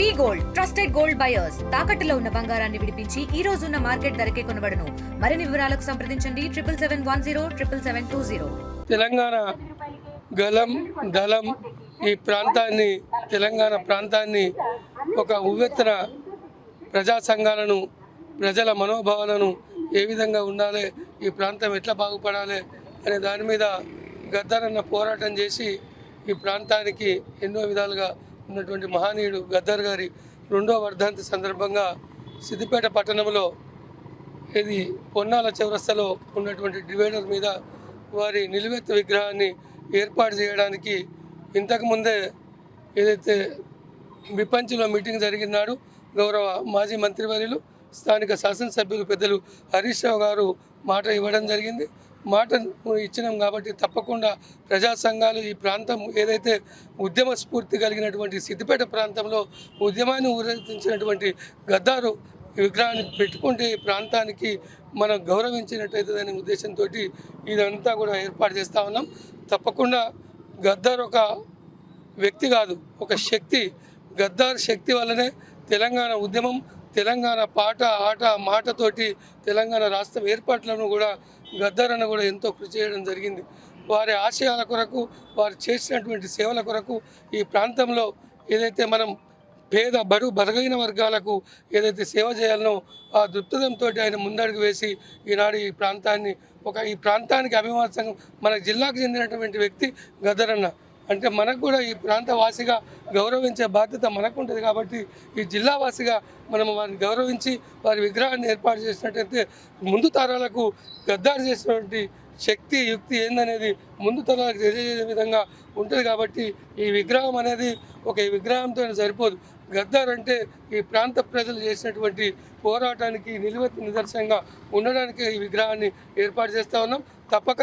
V gold trusted gold buyers. తాకట్టులో ఉన్న బంగారాన్ని విడిపించి ఈ రోజు ఉన్న మార్కెట్ ధరకే కొనబడను. మరిన్ని వివరాలకు సంప్రదించండి. Triple seven one zero triple seven two zero. Telangana గలం దళం ఈ ప్రాంతాన్ని తెలంగాణ ప్రాంతాన్ని ఒక ఉవ్వెత్తన ప్రజా సంఘాలను ప్రజల మనోభావాలను ఏ విధంగా ఉండాలి ఈ ప్రాంతం ఎట్లా బాగుపడాలి అనే దాని మీద గద్దరన్న పోరాటం చేసి ఈ ప్రాంతానికి ఎన్నో విధాలుగా ఉన్నటువంటి మహనీయుడు గద్దర్ గారి రెండో వర్ధంతి సందర్భంగా సిద్దిపేట పట్టణంలో ఇది పొన్నాల చౌరస్తలో ఉన్నటువంటి డివైడర్ మీద వారి నిలువెత్తు విగ్రహాన్ని ఏర్పాటు చేయడానికి ఇంతకుముందే ఏదైతే విపంచిలో మీటింగ్ జరిగినాడు గౌరవ మాజీ మంత్రివర్యులు స్థానిక శాసనసభ్యులు పెద్దలు హరీష్ రావు గారు మాట ఇవ్వడం జరిగింది. మాట ఇచ్చినాం కాబట్టి తప్పకుండా ప్రజా సంఘాలు ఈ ప్రాంతం ఏదైతే ఉద్యమ స్ఫూర్తి కలిగినటువంటి సిద్దిపేట ప్రాంతంలో ఉద్యమాన్ని ఊరేగించినటువంటి గద్దారు విగ్రహాన్ని పెట్టుకుంటే ఈ ప్రాంతానికి మనం గౌరవించినట్టయితే అనే ఉద్దేశంతో ఇదంతా కూడా ఏర్పాటు చేస్తూ ఉన్నాం. తప్పకుండా గద్దార్ ఒక వ్యక్తి కాదు ఒక శక్తి. గద్దార్ శక్తి వల్లనే తెలంగాణ ఉద్యమం తెలంగాణ పాట ఆట మాటతోటి తెలంగాణ రాష్ట్రం ఏర్పాట్లను కూడా గద్దరన్న కూడా ఎంతో కృషి చేయడం జరిగింది. వారి ఆశయాల కొరకు వారు చేసినటువంటి సేవల కొరకు ఈ ప్రాంతంలో ఏదైతే మనం పేద బడు బరగైన వర్గాలకు ఏదైతే సేవ చేయాలనో ఆ దృక్పథంతో ఆయన ముందడుగు వేసి ఈనాడు ఈ ప్రాంతాన్ని ఒక ఈ ప్రాంతానికి అభిమాన సంఘం మన జిల్లాకు చెందినటువంటి వ్యక్తి గదరన్న అంటే మనకు కూడా ఈ ప్రాంత వాసిగా గౌరవించే బాధ్యత మనకు ఉంటుంది కాబట్టి ఈ జిల్లా వాసిగా మనం వారిని గౌరవించి వారి విగ్రహాన్ని ఏర్పాటు చేసినట్టయితే ముందు తరాలకు గద్దారు చేసినటువంటి శక్తి యుక్తి ఏందనేది ముందు తరాలకు తెలియజేసే విధంగా ఉంటుంది కాబట్టి ఈ విగ్రహం అనేది ఒక విగ్రహంతో సరిపోదు. గద్దార్ అంటే ఈ ప్రాంత ప్రజలు చేసినటువంటి పోరాటానికి నిలువెత్తు నిదర్శనంగా ఉండడానికి ఈ విగ్రహాన్ని ఏర్పాటు చేస్తూ ఉన్నాం. తప్పక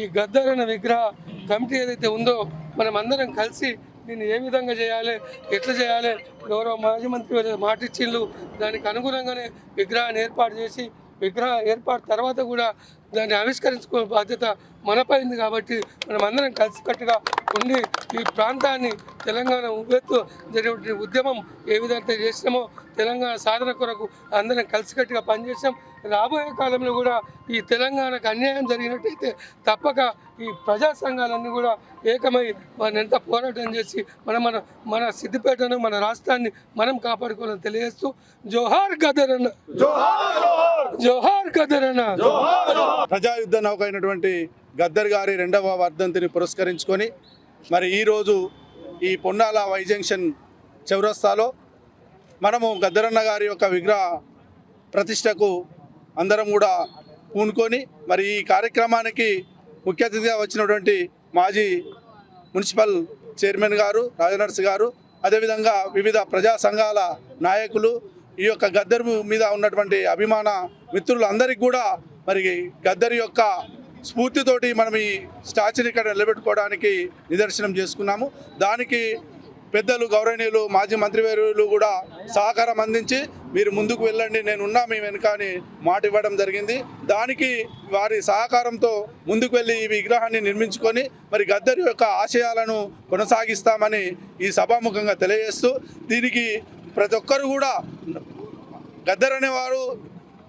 ఈ గద్దారు అనే విగ్రహ కమిటీ ఏదైతే ఉందో మనం అందరం కలిసి దీన్ని ఏ విధంగా చేయాలి ఎట్లా చేయాలి? గౌరవ మాజీ మంత్రి మాటిచ్చిళ్ళు దానికి అనుగుణంగానే విగ్రహాన్ని ఏర్పాటు చేసి విగ్రహ ఏర్పాటు తర్వాత కూడా దాన్ని ఆవిష్కరించుకునే బాధ్యత మనపై ఉంది కాబట్టి మనం అందరం కలిసికట్టుగా ఉండి ఈ ప్రాంతాన్ని తెలంగాణ ఉవ్వెత్తు జరిగిన ఉద్యమం ఏ విధంగా చేసినామో తెలంగాణ సాధన కొరకు అందరం కలిసికట్టుగా పనిచేసాం రాబోయే కాలంలో కూడా ఈ తెలంగాణకు అన్యాయం జరిగినట్టయితే తప్పక ఈ ప్రజా సంఘాలన్నీ కూడా ఏకమై వారిని ఎంత పోరాటం చేసి మన మన మన సిద్దిపేటను మన రాష్ట్రాన్ని మనం కాపాడుకోవాలని తెలియజేస్తూ జోహార్ గదరన్న అన్న. జోహార్ గదరన్న అన్న. ప్రజాయుద్ధ నౌక అయినటువంటి గద్దర్ గారి రెండవ వర్ధంతిని పురస్కరించుకొని మరి ఈరోజు ఈ పొన్నాల వైజంక్షన్ చౌరస్తాలో మనము గద్దరన్న గారి యొక్క విగ్రహ ప్రతిష్టకు అందరం కూడా పూనుకొని మరి ఈ కార్యక్రమానికి ముఖ్య అతిథిగా వచ్చినటువంటి మాజీ మున్సిపల్ చైర్మన్ గారు రాజనర్స్ గారు అదేవిధంగా వివిధ ప్రజా సంఘాల నాయకులు ఈ యొక్క గద్దరు మీద ఉన్నటువంటి అభిమాన మిత్రులందరికీ కూడా మరి గద్దరి యొక్క స్ఫూర్తితోటి మనం ఈ స్టాచ్యూని ఇక్కడ నిలబెట్టుకోవడానికి నిదర్శనం చేసుకున్నాము. దానికి పెద్దలు గౌరవనీయులు మాజీ మంత్రివర్యులు కూడా సహకారం అందించి మీరు ముందుకు వెళ్ళండి నేను ఉన్నా మీ వెనుక అని మాట ఇవ్వడం జరిగింది. దానికి వారి సహకారంతో ముందుకు వెళ్ళి ఈ విగ్రహాన్ని నిర్మించుకొని మరి గద్దరు యొక్క ఆశయాలను కొనసాగిస్తామని ఈ సభాముఖంగా తెలియజేస్తూ దీనికి ప్రతి ఒక్కరు కూడా గద్దర్ అనేవారు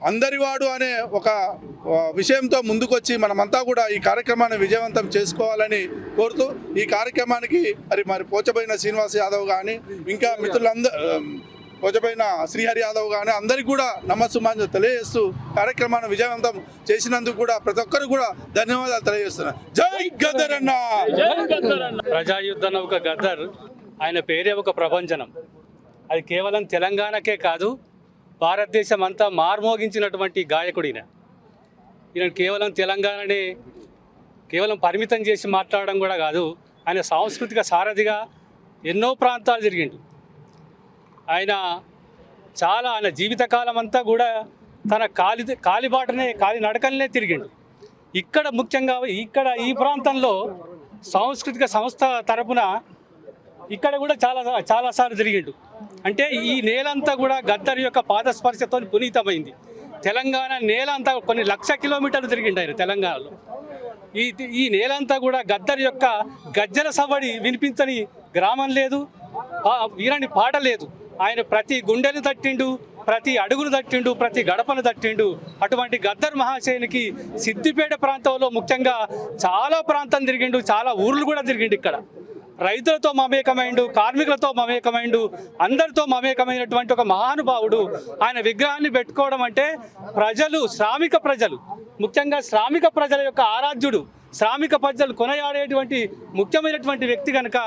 అందరివాడు అనే ఒక విషయంతో ముందుకొచ్చి మనమంతా కూడా ఈ కార్యక్రమాన్ని విజయవంతం చేసుకోవాలని కోరుతూ ఈ కార్యక్రమానికి మరి మరి పోచబోయిన శ్రీనివాస్ యాదవ్ కానీ ఇంకా మిత్రులందరూ పోచబోయిన శ్రీహరి యాదవ్ కానీ అందరికీ కూడా నమస్సుమాన్ని తెలియజేస్తూ కార్యక్రమాన్ని విజయవంతం చేసినందుకు కూడా ప్రతి ఒక్కరు కూడా ధన్యవాదాలు తెలియజేస్తున్నా. జై గద్దర్ అన్న ప్రజాయుద్ధ ఒక గద్దర్ ఆయన పేరే ఒక ప్రపంచనం అది కేవలం తెలంగాణకే కాదు భారతదేశం అంతా మార్మోగించినటువంటి గాయకుడిన ఈయన కేవలం తెలంగాణనే కేవలం పరిమితం చేసి మాట్లాడడం కూడా కాదు ఆయన సాంస్కృతిక సారథిగా ఎన్నో ప్రాంతాలు తిరిగిండు. ఆయన చాలా ఆయన జీవితకాలం అంతా కూడా తన కాలి కాలిబాటనే కాలి నడకలనే తిరిగిండు. ఇక్కడ ముఖ్యంగా ఇక్కడ ఈ ప్రాంతంలో సాంస్కృతిక సంస్థ తరపున ఇక్కడ కూడా చాలా చాలాసార్లు తిరిగిండు. అంటే ఈ నేలంతా కూడా గద్దర్ యొక్క పాదస్పర్శతో పునీతమైంది. తెలంగాణ నేల అంతా కొన్ని లక్ష కిలోమీటర్లు తిరిగిండు ఆయన తెలంగాణలో. ఈ ఈ నేలంతా కూడా గద్దర్ యొక్క గజ్జల సవడి వినిపించని గ్రామం లేదు. వీరని పాట లేదు. ఆయన ప్రతి గుండెను తట్టిండు ప్రతి అడుగును తట్టిండు ప్రతి గడపను తట్టిండు. అటువంటి గద్దర్ మహాశయునికి సిద్దిపేట ప్రాంతంలో ముఖ్యంగా చాలా ప్రాంతం తిరిగిండు చాలా ఊర్లు కూడా తిరిగిండు ఇక్కడ. రైతులతో మమేకమైండు కార్మికులతో మమేకమైండు అందరితో మమేకమైనటువంటి ఒక మహానుభావుడు. ఆయన విగ్రహాన్ని పెట్టుకోవడం అంటే ప్రజలు శ్రామిక ప్రజలు ముఖ్యంగా శ్రామిక ప్రజల యొక్క ఆరాధ్యుడు శ్రామిక ప్రజలు కొనయాడేటువంటి ముఖ్యమైనటువంటి వ్యక్తి కనుక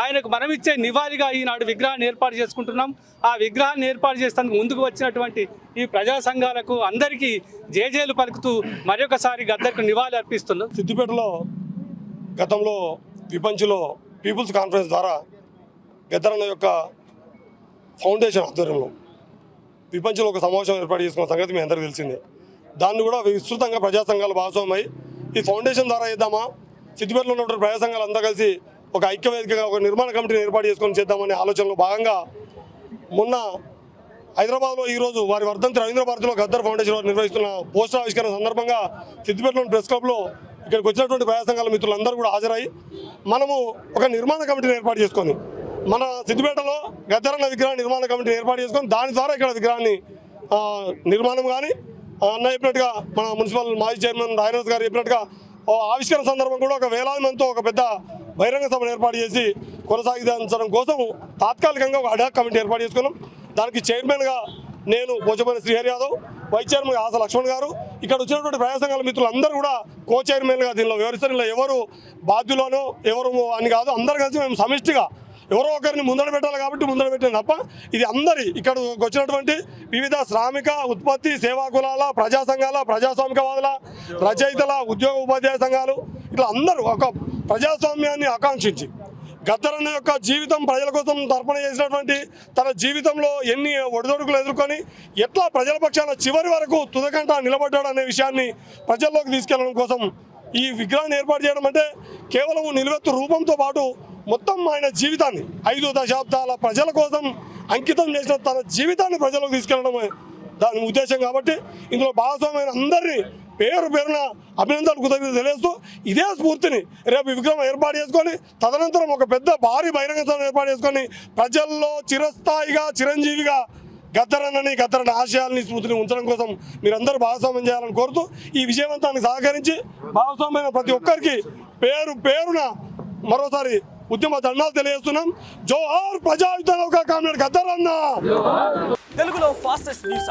ఆయనకు మనం ఇచ్చే నివాళిగా ఈనాడు విగ్రహాన్ని ఏర్పాటు చేసుకుంటున్నాం. ఆ విగ్రహాన్ని ఏర్పాటు చేసేందుకు ముందుకు వచ్చినటువంటి ఈ ప్రజా సంఘాలకు అందరికీ జేజేలు పలుకుతూ మరొకసారి గద్దరికి నివాళి అర్పిస్తున్నాం సిద్దిపేటలో గతంలో విపంచులో పీపుల్స్ కాన్ఫరెన్స్ ద్వారా గద్దరన్న యొక్క ఫౌండేషన్ ఆధ్వర్యంలో ప్రపంచంలో ఒక సమావేశం ఏర్పాటు చేసుకున్న సంగతి మీ అందరికీ తెలిసిందే. దాన్ని కూడా విస్తృతంగా ప్రజా సంఘాలు భాగస్వామై ఈ ఫౌండేషన్ ద్వారా చేద్దామా? సిద్దిపేటలో ఉన్నటువంటి ప్రజా సంఘాలు అంతా కలిసి ఒక ఐక్యవేదికగా ఒక నిర్మాణ కమిటీని ఏర్పాటు చేసుకొని చేద్దామనే ఆలోచనలో భాగంగా మొన్న హైదరాబాద్లో ఈరోజు వారి వర్ధంతి రవీంద్ర భారతిలో గద్దర్ ఫౌండేషన్ వారు నిర్వహిస్తున్న పోస్టర్ ఆవిష్కరణ సందర్భంగా సిద్దిపేటలోని ప్రెస్ క్లబ్లో ఇక్కడికి వచ్చినటువంటి ప్రజా సంఘాల మిత్రులందరూ కూడా హాజరై మనము ఒక నిర్మాణ కమిటీని ఏర్పాటు చేసుకొని మన సిద్దిపేటలో గద్దరన్న విగ్రహ నిర్మాణ కమిటీని ఏర్పాటు చేసుకొని దాని ద్వారా ఇక్కడ విగ్రహాన్ని నిర్మాణం కానీ అన్న చెప్పినట్టుగా మన మున్సిపల్ మాజీ చైర్మన్ రాయనస్ గారు చెప్పినట్టుగా ఓ ఆవిష్కరణ సందర్భం కూడా ఒక వేలాది మందితో ఒక పెద్ద బహిరంగ సభను ఏర్పాటు చేసి కొనసాగించడం కోసం తాత్కాలికంగా ఒక అడాక్ కమిటీ ఏర్పాటు చేసుకున్నాం. దానికి చైర్మన్గా నేను పోచపల్లి శ్రీహరి యాదవ్ వైస్ చైర్మన్ ఆశ లక్ష్మణ్ గారు. ఇక్కడ వచ్చినటువంటి ప్రజా సంఘాల మిత్రులందరూ కూడా కో చైర్మన్గా దీనిలో వివరిస్తారు ఇలా ఎవరు బాధ్యులను ఎవరు అని కాదు అందరు కలిసి మేము సమిష్టిగా ఎవరో ఒకరిని ముందర పెట్టాలి కాబట్టి ముందర పెట్టాను తప్ప ఇది అందరి ఇక్కడ వచ్చినటువంటి వివిధ శ్రామిక ఉత్పత్తి సేవా కులాల ప్రజా సంఘాల ప్రజాస్వామికవాదుల రచయితల ఉద్యోగ ఉపాధ్యాయ సంఘాలు ఇట్లా అందరూ ఒక ప్రజాస్వామ్యాన్ని ఆకాంక్షించి గద్దరన్న యొక్క జీవితం ప్రజల కోసం తర్పణ చేసినటువంటి తన జీవితంలో ఎన్ని ఒడిదొడుకులు ఎదుర్కొని ఎట్లా ప్రజల పక్షాన చివరి వరకు తుదకంట నిలబడ్డాడు అనే విషయాన్ని ప్రజల్లోకి తీసుకెళ్ళడం కోసం ఈ విగ్రహాన్ని ఏర్పాటు చేయడం అంటే కేవలం నిలువెత్తు రూపంతో పాటు మొత్తం ఆయన జీవితాన్ని ఐదు దశాబ్దాల ప్రజల కోసం అంకితం చేసిన తన జీవితాన్ని ప్రజలకు తీసుకెళ్ళడమే దాని ఉద్దేశం కాబట్టి ఇందులో భాగస్వామైన అందరినీ పేరు పేరున అభినందనలు కృతజ్ఞత తెలియజేస్తూ ఇదే స్ఫూర్తిని రేపు విగ్రహం ఏర్పాటు చేసుకొని తదనంతరం ఒక పెద్ద భారీ బహిరంగ సభ ఏర్పాటు చేసుకొని ప్రజల్లో చిరస్థాయిగా చిరంజీవిగా గద్దరన్నని గద్దరన్న ఆశయాల్ని స్మృతిని ఉంచడం కోసం మీరందరూ భాగస్వామ్యం చేయాలని కోరుతూ ఈ విజయవంతానికి సహకరించి భాగస్వామ్యమైన ప్రతి ఒక్కరికి పేరు పేరున మరోసారి ఉద్యమ దండాలు తెలియజేస్తున్నాం. జోహార్ ప్రజాయుద్ధ కామ్రేడ్ గద్దరన్న! తెలుగులో ఫాస్టెస్ట్ న్యూస్